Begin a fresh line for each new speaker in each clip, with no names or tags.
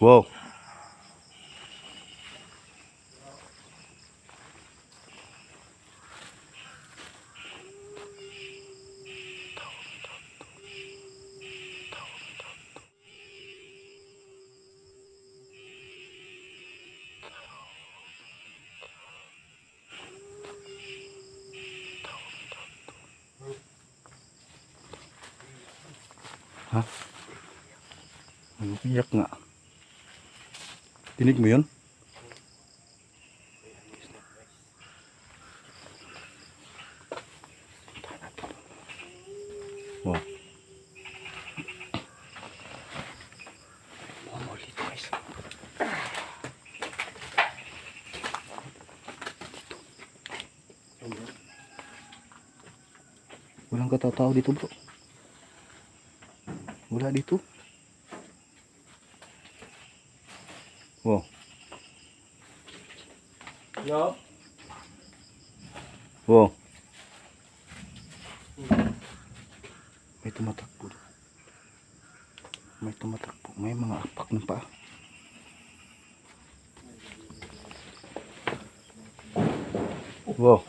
Wow. Ha? Ano iyak nga? Tinig mo yun? Walang katao dito. Wala dito. Wow.
Yo.
Wow. May tumatakbo. May tumatakbo. May mga apak ng paa. Wow.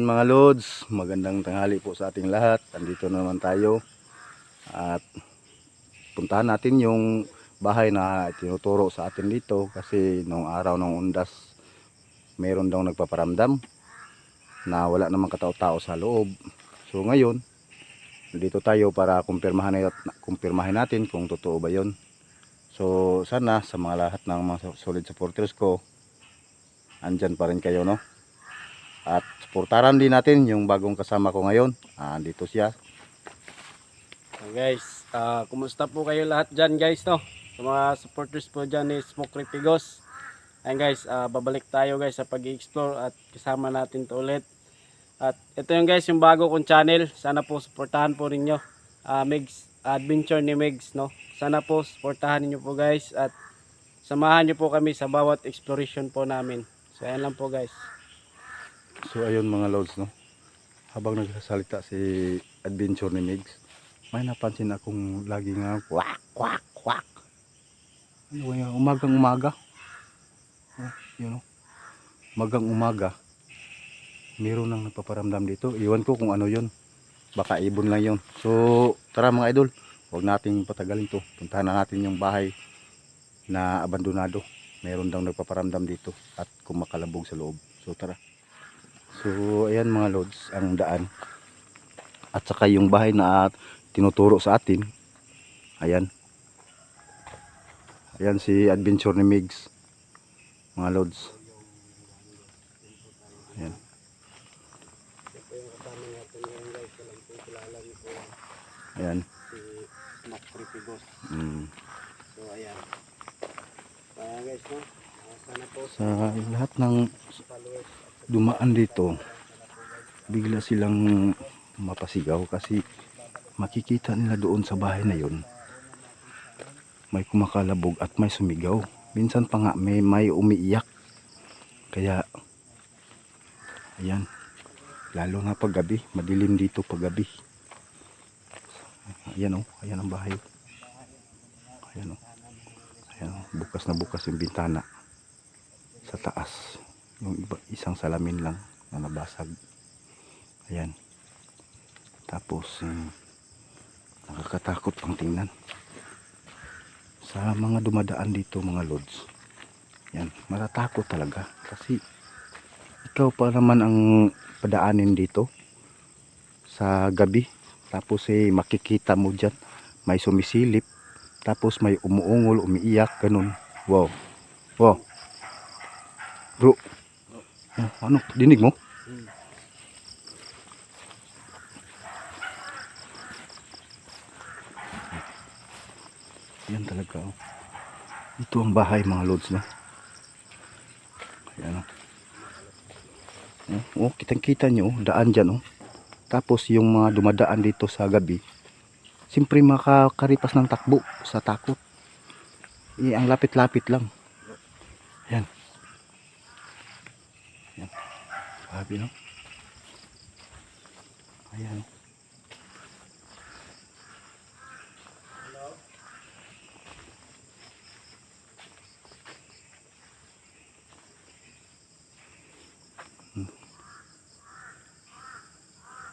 Ayan mga lods, magandang tanghali po sa ating lahat. Andito na naman tayo. At puntahan natin yung bahay na tinuturo sa atin dito kasi nung araw ng undas mayroon daw nagpaparamdam na wala namang katao-tao sa loob. So ngayon, dito tayo para kumpirmahan, kumpirmahin natin kung totoo ba yon. So sana sa mga lahat ng mga solid supporters ko, andyan pa rin kayo no. At supportaran din natin yung bagong kasama ko ngayon. Ah, dito siya.
So guys, ah kumusta po kayo lahat dyan guys no? Sa mga supporters po dyan ni Smoke Ripigos. Ayan guys, ah, babalik tayo guys sa pag-explore at kasama natin to ulit. At ito yung guys yung bago kong channel. Sana po supportahan po ninyo. Ah, Migs Adventure ni Migs no. Sana po supportahan niyo po guys at samahan niyo po kami sa bawat exploration po namin. So ayan lang po guys.
So ayun mga lods no. Habang nagsasalita si Adventure ni Migs, may napansin akong lagi nga kwak kwak kwak. Ano yan? Umagang umaga. Oh, yun oh. Umagang umaga. Meron nang nagpaparamdam dito. Iwan ko kung ano yun. Baka ibon lang yun. So tara mga idol. Huwag nating patagalin to. Puntahan na natin yung bahay na abandonado. Meron daw nagpaparamdam dito at kumakalabog sa loob. So tara. So, ayan mga lods, ang daan. At saka yung bahay na tinuturo sa atin. Ayan. Ayan si Adventure ni Migs. Mga lods. Ayan. Ayan.
si Smoke Ripigos.
Mm.
So ayan. Ayan guys no. Ah, sana po
Sa lahat ng dumaan dito, bigla silang mapasigaw kasi makikita nila doon sa bahay na yun. May kumakalabog at may sumigaw. Minsan pa nga may, may umiiyak. Kaya, ayan, lalo na paggabi, madilim dito paggabi. Ayan o, ayan ang bahay. Ayan o, ayan o, bukas na bukas yung bintana sa taas yung iba, isang salamin lang na nabasag. Ayan. Tapos eh, nakakatakot pang tingnan. Sa mga dumadaan dito mga lods yan matatakot talaga. Kasi ikaw pa naman ang padaanin dito sa gabi. Tapos eh makikita mo dyan. May sumisilip. Tapos may umuungol umiiyak ganun. Wow. Wow. Bro ano, dinig mo?
Hmm.
Yan talaga oh. Ito ang bahay mga lods na. Ayan oh. Oh, oh kitang kita nyo oh, daan dyan oh. Tapos yung mga dumadaan dito sa gabi, Siyempre makakaripas ng takbo sa takot. Eh, ang lapit-lapit lang. Ayan. Ayan. Grabe no? Ayan.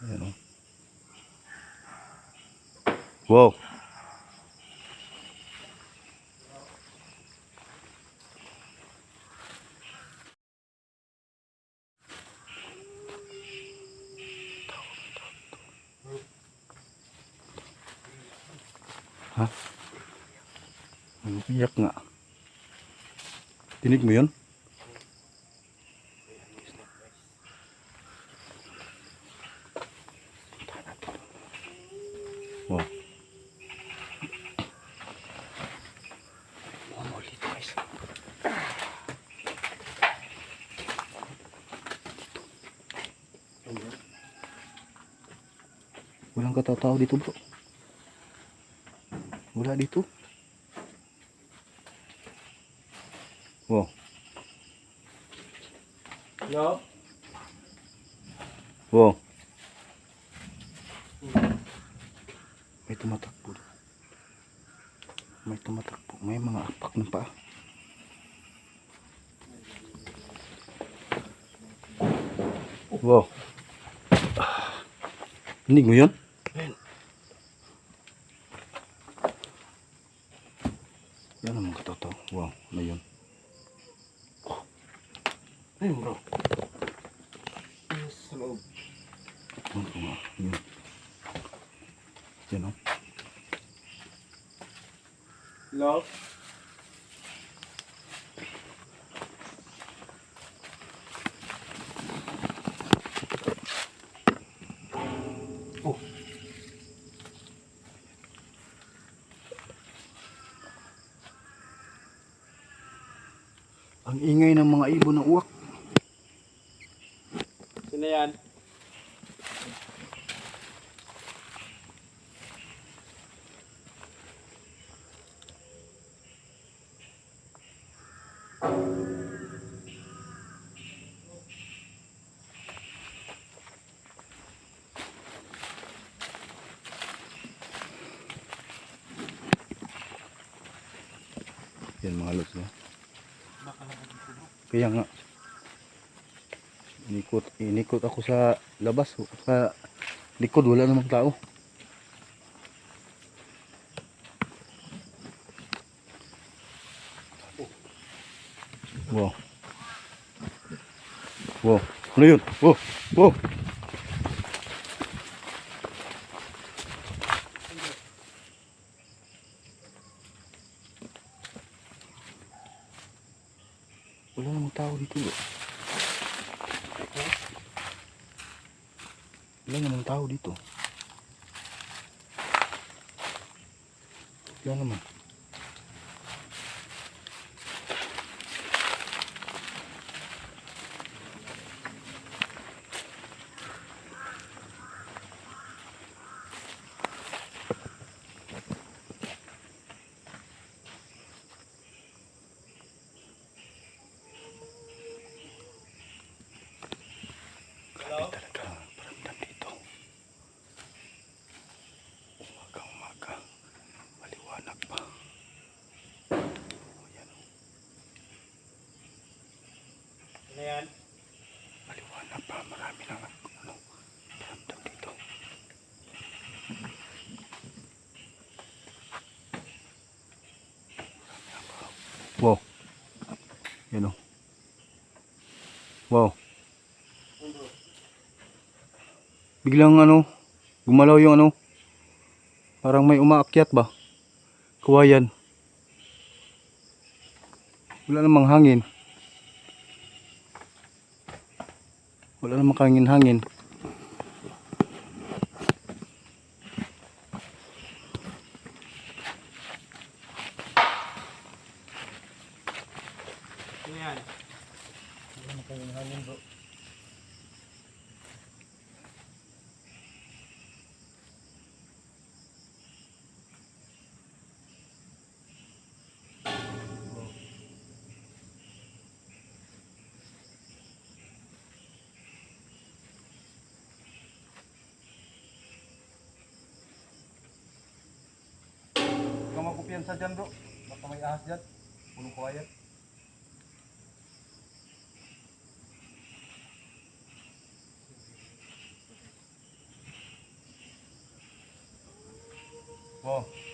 Ayan o. Wow. Tinig mo yun? Wow. Walang katao dito bro. Wala dito.
Hello?
Wow. May tumatakbo. May tumatakbo. May mga apak ng paa. Wow. Ah. Hindi mo yun? Yan naman katoto. Wow. Ano yun?
Ayun bro. Sa loob.
Ano ko nga? Yun. Yan o.
Hello? Oh.
Ang ingay ng mga ibon ng uwak.
Sino yan?
Yan mga lods? Kaya nga. Inikot, inikot ako sa labas. Sa likod wala namang tao. Wow. Wow. Ano yun? Wow. Wow. Wala namang tao dito. Bro. Wala namang tao dito. Wala naman. Grabe talaga ang paramdam dito. Umaga, umaga. Maliwanag pa. O, yan, o.
Sino yan?
Maliwanag pa. Marami lang ang ano, paramdam dito. Wow. Yan o. Wow. Biglang ano, gumalaw yung ano, parang may umaakyat ba? Kawayan. Wala namang hangin. Wala namang hangin-hangin.
Sino yan?
Magkupiyansa dyan bro. Baka may ahas dyan. Puno quiet. Wow. Wow.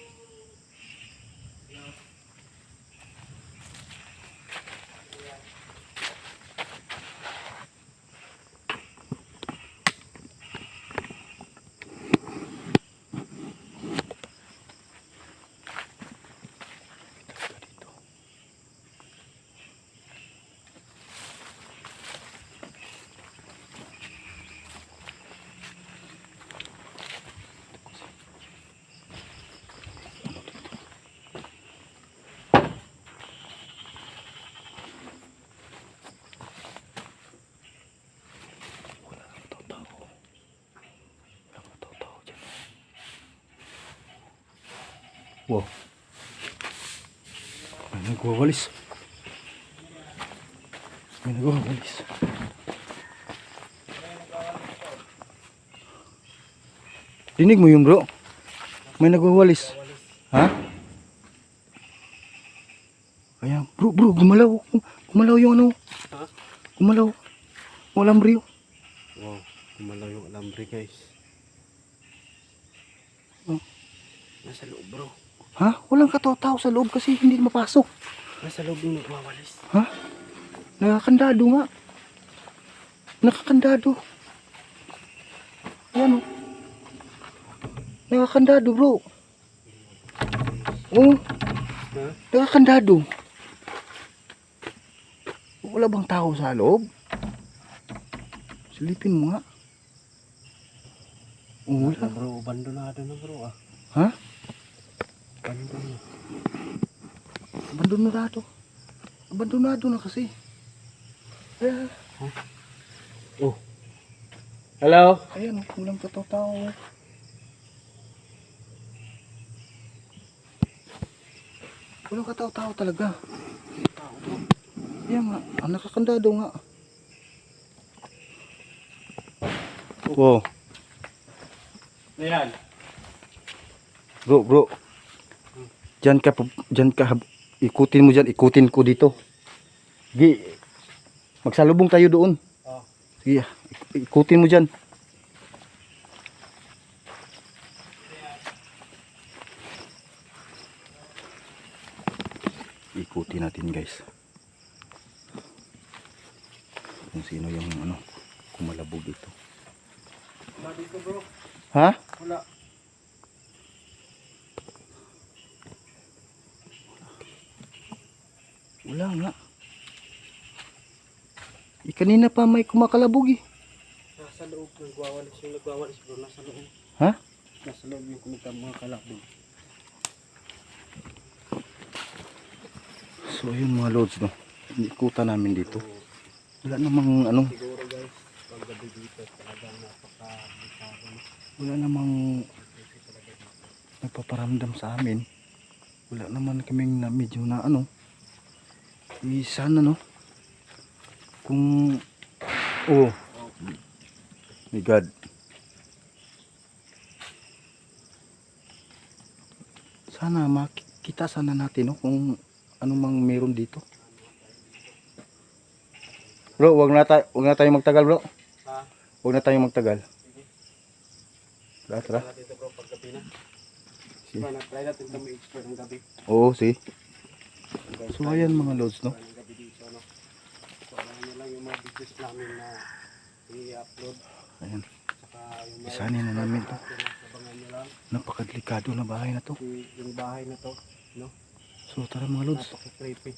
May nagwawalis. May nagwawalis. Dinig mo yun bro? May nagwawalis. Ha? Ayan. Bro, bro, gumalaw. Gumalaw yung ano.
Ha?
Gumalaw. Walang brio.
Wow, kumalaw yung alambre guys.
Oh.
Nasa loob bro.
Ha? Walang kataw-tao sa loob kasi hindi mapasok.
Nasa loob yung nagwawalis.
Ha? Nakakandado nga. Nakakandado. Ayan o. Nakakandado bro. Oo.
Ha?
Nakakandado. Wala bang tao sa loob? Silipin mo nga. Oo,
Wala
wala.
bro, abandonado na bro ah.
Ha?
Abandonado.
Abandonado. Abandonado na kasi. Kaya,
Oh. Hello?
ayan o, walang katao-tao. Walang katao-tao talaga. Ayan nga, ang nakakandado nga. Wow.
Ayan.
Bro, bro. Diyan ka, diyan ka, ikutin mo diyan, ikutin ko dito. Gi, magsalubong tayo doon.
Oh.
Sige, ik- ikutin mo diyan. Ikutin natin guys. Kung sino yung ano, kumalabog
bro.
Ha?
Wala.
Nga. Eh, kanina pa may kumakalabog eh.
Nasa loob nagwawalis yung nagwawalis bro. Nasa loob.
Ha?
Nasa loob yung kumita mga kalakbog.
So ayun mga loads no. Ikutan namin dito. Wala namang ano,
Siguro guys, pag gabi dito talagang napaka-bitaro na.
wala namang nagpaparamdam sa amin. Wala naman kaming na medyo na ano. Eh, sana no. Kung oh my God. Sana makita sana natin no kung ano mang meron dito. Bro, wag na tayo, wag na tayo magtagal, bro.
Ha?
Wag na tayo magtagal.
Sige.
Tara, tara.
Dito bro pag gabi na.
Sige.
Na-try natin kami explore ng gabi.
Oo, see. So ayan mga loads, no. Ayan. Isanin na namin to. Napakadelikado na bahay na to.
Yung- bahay na to, no?
So tara mga loads.
Napaka-creepy.